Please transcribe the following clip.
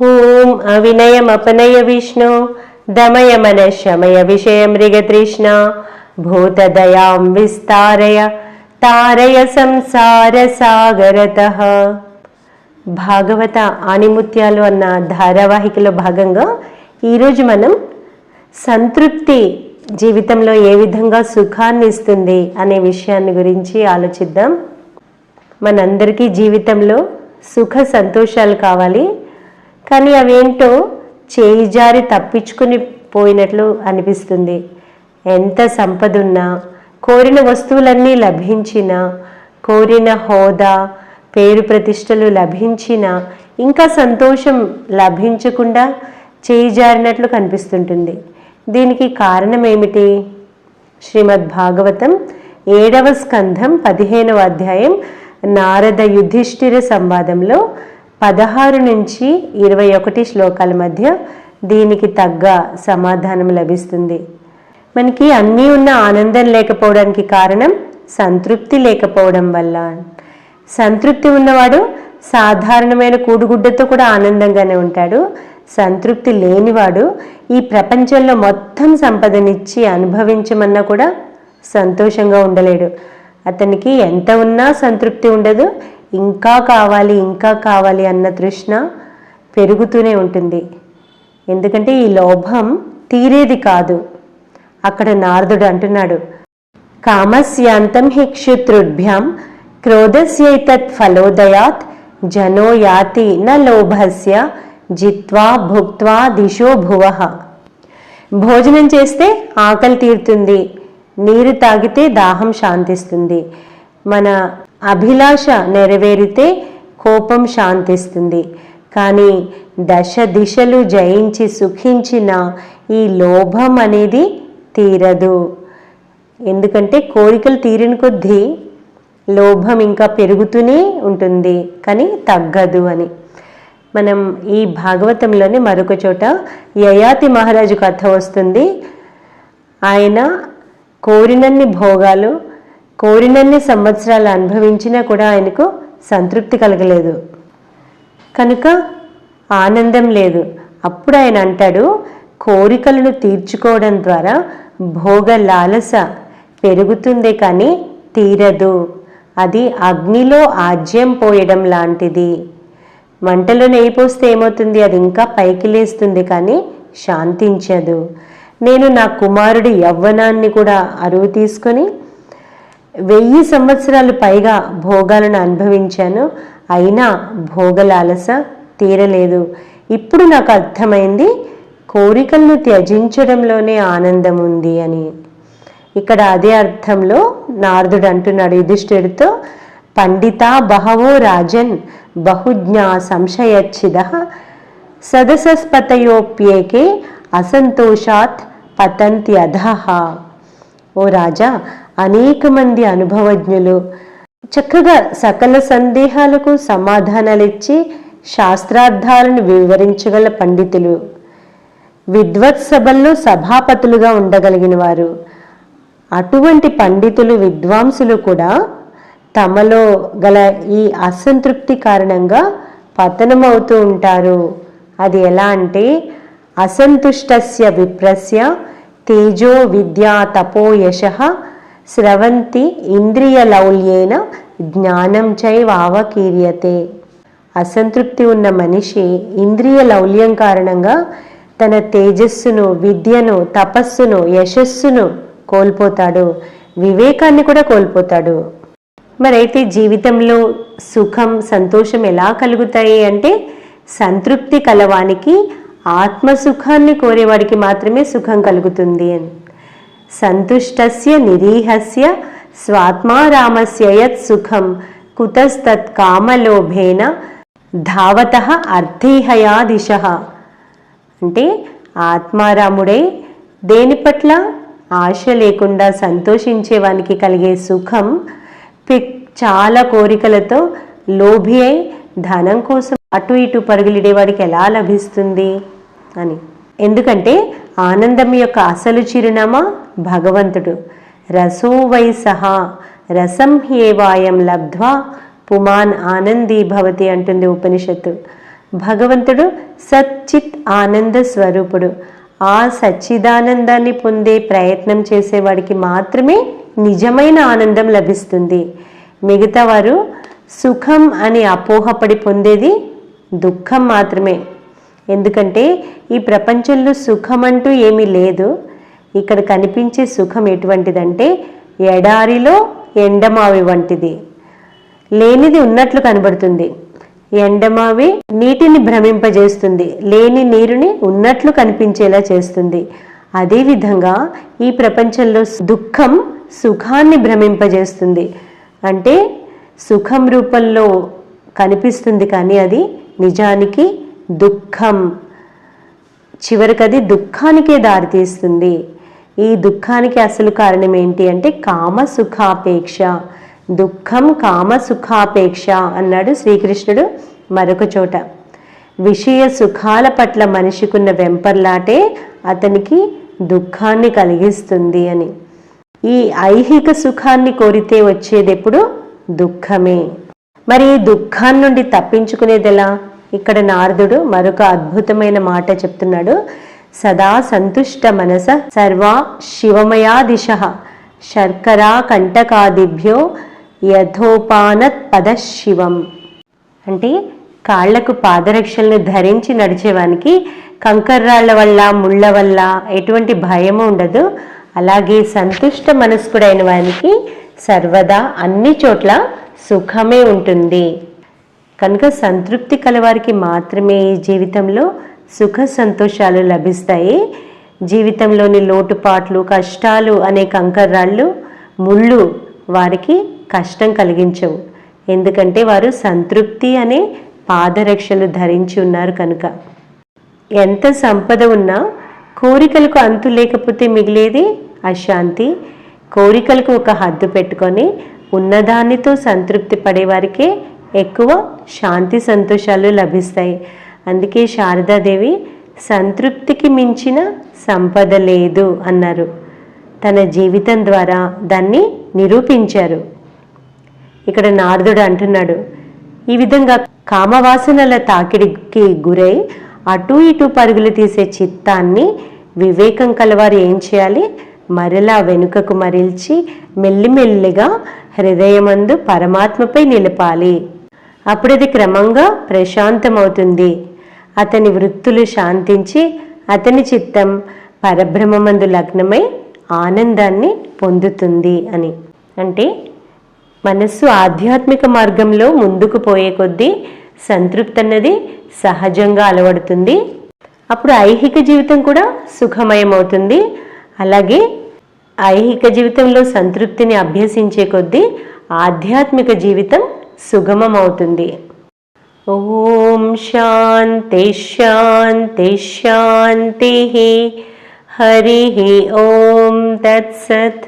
ఓం అవినయం అపనయ విష్ణు దమయ మన శమయ విషయ మృగతృష్ణ భూతదయాం విస్తారయ తారయ సంసార సాగరత భాగవత ఆణిముత్యాలు అన్న ధారావాహికలో భాగంగా ఈరోజు మనం సంతృప్తి జీవితంలో ఏ విధంగా సుఖాన్ని ఇస్తుంది అనే విషయాన్ని గురించి ఆలోచిద్దాం మనందరికీ జీవితంలో సుఖ సంతోషాలు కావాలి. కానీ అవేంటో చేయి జారి తప్పించుకుని పోయినట్లు అనిపిస్తుంది. ఎంత సంపద ఉన్నా కోరిన వస్తువులన్నీ లభించిన కోరిన హోదా పేరు ప్రతిష్టలు లభించిన ఇంకా సంతోషం లభించకుండా చేయి జారినట్లు కనిపిస్తుంటుంది. దీనికి కారణం ఏమిటి శ్రీమద్ భాగవతం ఏడవ స్కంధం పదిహేనవ అధ్యాయం నారద యుధిష్ఠిర సంవాదంలో పదహారు నుంచి ఇరవై ఒకటి శ్లోకాల మధ్య దీనికి తగ్గ సమాధానం లభిస్తుంది. మనకి అన్నీ ఉన్న ఆనందం లేకపోవడానికి కారణం సంతృప్తి లేకపోవడం వల్ల. సంతృప్తి ఉన్నవాడు సాధారణమైన కూడుగుడ్డతో కూడా ఆనందంగానే ఉంటాడు. సంతృప్తి లేనివాడు ఈ ప్రపంచంలో మొత్తం సంపదనిచ్చి అనుభవించమన్నా కూడా సంతోషంగా ఉండలేడు. అతనికి ఎంత ఉన్నా సంతృప్తి ఉండదు ఇంకా కావాలి ఇంకా కావాలి అన్న తృష్ణ పెరుగుతూనే ఉంటుంది. ఎందుకంటే ఈ లోభం తీరేది కాదు. అక్కడ నారదుడు అంటున్నాడు కామస్యాంతం హి క్షుత్రుభ్యాం క్రోధస్యైతత్ ఫలోదయాత్ జనో యాతి న లోభస్య జిత్వా భుక్త్వా దిశో భువ. భోజనం చేస్తే ఆకలి తీరుతుంది నీరు తాగితే దాహం శాంతిస్తుంది. మన అభిలాష నెరవేరితే కోపం శాంతిస్తుంది. కానీ దశ దిశలు జయించి సుఖించిన ఈ లోభం అనేది తీరదు. ఎందుకంటే కోరికలు తీరిన కొద్దీ లోభం ఇంకా పెరుగుతూనే ఉంటుంది. కానీ తగ్గదు అని. మనం ఈ భాగవతంలోని మరొక చోట యయాతి మహారాజు కథ వస్తుంది. ఆయన కోరినన్ని భోగాలు కోరినన్ని సంవత్సరాలు అనుభవించినా కూడా ఆయనకు సంతృప్తి కలగలేదు. కనుక ఆనందం లేదు. అప్పుడు ఆయన అంటాడు కోరికలను తీర్చుకోవడం ద్వారా భోగ లాలస పెరుగుతుందే కానీ తీరదు. అది అగ్నిలో ఆజ్యం పోయడం లాంటిది. మంటలో నెయ్యి పోస్తే ఏమవుతుంది? అది ఇంకా పైకి లేస్తుంది కానీ శాంతించదు. నేను నా కుమారుడి యవ్వనాన్ని కూడా అరువు తీసుకొని వెయ్యి సంవత్సరాలు పైగా భోగాలను అనుభవించాను. అయినా భోగలాలస తీరలేదు. ఇప్పుడు నాకు అర్థమైంది కోరికలను త్యజించడంలోనే ఆనందం ఉంది అని. ఇక్కడ అదే అర్థంలో నారదుడు అంటున్నాడు యుధిష్ఠిరుడితో పండిత బహవో రాజన్ బహుజ్ఞా సంశయచ్చిద సదసస్పతయోప్యేకే అసంతోషాత్ పతంతి అధహ ఓ రాజా అనేక మంది అనుభవజ్ఞులు చక్కగా సకల సందేహాలకు సమాధానాలిచ్చి శాస్త్రార్థాలను వివరించగల పండితులు. విద్వత్ సభల్లో సభాపతులుగా ఉండగలిగిన వారు. అటువంటి పండితులు విద్వాంసులు కూడా తమలో గల ఈ అసంతృప్తి కారణంగా పతనమవుతూ ఉంటారు. అది ఎలా అంటే అసంతుష్టస్య విప్రస్య తేజో విద్యా తపో యశ స్రవంతి ఇంద్రియ లౌల్యేన జ్ఞానం చైవావకీర్యతే అసంతృప్తి ఉన్న మనిషి ఇంద్రియ లౌల్యం కారణంగా తన తేజస్సును విద్యను తపస్సును యశస్సును కోల్పోతాడు. వివేకాన్ని కూడా కోల్పోతాడు. మరైతే జీవితంలో సుఖం సంతోషం ఎలా కలుగుతాయి అంటే సంతృప్తి కలవానికి ఆత్మసుఖాన్ని కోరేవాడికి మాత్రమే సుఖం కలుగుతుంది అని. సంతుష్టస్య నిరీహస్య స్వాత్మారామస్య యత్ సుఖం కుతస్తత్ కామలోభేన ధావత అర్థేహయా దిశ అంటే ఆత్మారాముడై దేని పట్ల ఆశ లేకుండా సంతోషించేవానికి కలిగే సుఖం పిక్ చాలా కోరికలతో లోభి అయి ధనం కోసం అటు ఇటు పరుగులిడేవాడికి ఎలా లభిస్తుంది అని. ఎందుకంటే ఆనందం యొక్క అసలు చిరునామా భగవంతుడు. రసో వై సహా రసం హేవాయం లబ్ధ్వా పుమాన్ ఆనందీ భవతి అంటుంది ఉపనిషత్తు. భగవంతుడు సచ్చిత్ ఆనంద స్వరూపుడు. ఆ సచ్చిదానందాన్ని పొందే ప్రయత్నం చేసేవాడికి మాత్రమే నిజమైన ఆనందం లభిస్తుంది. మిగతా వారు సుఖం అని అపోహపడి పొందేది దుఃఖం మాత్రమే. ఎందుకంటే ఈ ప్రపంచంలో సుఖం అంటూ ఏమీ లేదు. ఇక్కడ కనిపించే సుఖం ఎటువంటిదంటే ఎడారిలో ఎండమావి వంటిది. లేనిది ఉన్నట్లు కనబడుతుంది. ఎండమావి నీటిని భ్రమింపజేస్తుంది. లేని నీరుని ఉన్నట్లు కనిపించేలా చేస్తుంది. అదేవిధంగా ఈ ప్రపంచంలో దుఃఖం సుఖాన్ని భ్రమింపజేస్తుంది. అంటే సుఖం రూపంలో కనిపిస్తుంది కానీ అది నిజానికి దుఃఖం. చివరికి అది దుఃఖానికే దారితీస్తుంది ఈ దుఃఖానికి అసలు కారణం ఏంటి అంటే కామ సుఖాపేక్ష దుఃఖం కామ సుఖాపేక్ష అన్నాడు శ్రీకృష్ణుడు మరొక చోట. విషయ సుఖాల పట్ల మనిషికున్న వెంపర్లాటే అతనికి దుఃఖాన్ని కలిగిస్తుంది అని. ఈ ఐహిక సుఖాన్ని కోరితే వచ్చేది ఎప్పుడు దుఃఖమే. మరి ఈ దుఃఖాన్ని నుండి తప్పించుకునేది ఎలా ఇక్కడ నారదుడు మరొక అద్భుతమైన మాట చెప్తున్నాడు. సదా సంతుష్ట మనస సర్వా శివమయా దిశ శర్కరా కంటకాదిభ్యో యథోపానత్ పదశివం అంటే కాళ్ళకు పాదరక్షలను ధరించి నడిచేవానికి కంకర్రాళ్ళ వల్ల ముళ్ళ వల్ల ఎటువంటి భయము ఉండదు. అలాగే సంతుష్ట మనస్కుడైన వానికి సర్వదా అన్ని చోట్ల సుఖమే ఉంటుంది. కనుక సంతృప్తి కలవారికి మాత్రమే ఈ జీవితంలో సుఖ సంతోషాలు లభిస్తాయి. జీవితంలోని లోటుపాట్లు కష్టాలు అనే కంకర్రాళ్ళు ముళ్ళు వారికి కష్టం కలిగించవు. ఎందుకంటే వారు సంతృప్తి అనే పాదరక్షలు ధరించి ఉన్నారు కనుక. ఎంత సంపద ఉన్నా కోరికలకు అంతు లేకపోతే మిగిలేది అశాంతి. కోరికలకు ఒక హద్దు పెట్టుకొని ఉన్నదానితో సంతృప్తి పడేవారికే ఎక్కువ శాంతి సంతోషాలు లభిస్తాయి. అందుకే శారదాదేవి సంతృప్తికి మించిన సంపద లేదు అన్నారు. తన జీవితం ద్వారా దాన్ని నిరూపించారు. ఇక్కడ నారదుడు అంటున్నాడు ఈ విధంగా కామవాసనల తాకిడికి గురై అటు ఇటు పరుగులు తీసే చిత్తాన్ని వివేకం కలవారు ఏం చేయాలి? మరలా వెనుకకు మరల్చి మెల్లిమెల్లిగా హృదయమందు పరమాత్మపై నిలపాలి. అప్పుడది క్రమంగా ప్రశాంతమవుతుంది. అతని వృత్తులు శాంతించి అతని చిత్తం పరబ్రహ్మమందు లగ్నమై ఆనందాన్ని పొందుతుంది అని. అంటే మనస్సు ఆధ్యాత్మిక మార్గంలో ముందుకు పోయే కొద్దీ సంతృప్తి అన్నది సహజంగా అలవడుతుంది. అప్పుడు ఐహిక జీవితం కూడా సుఖమయమవుతుంది. అలాగే ఐహిక జీవితంలో సంతృప్తిని అభ్యసించే కొద్దీ ఆధ్యాత్మిక జీవితం సుగమమవుతుంది. ఓం శాంతి శాంతి శాంతి. హరి. ఓం తత్సత్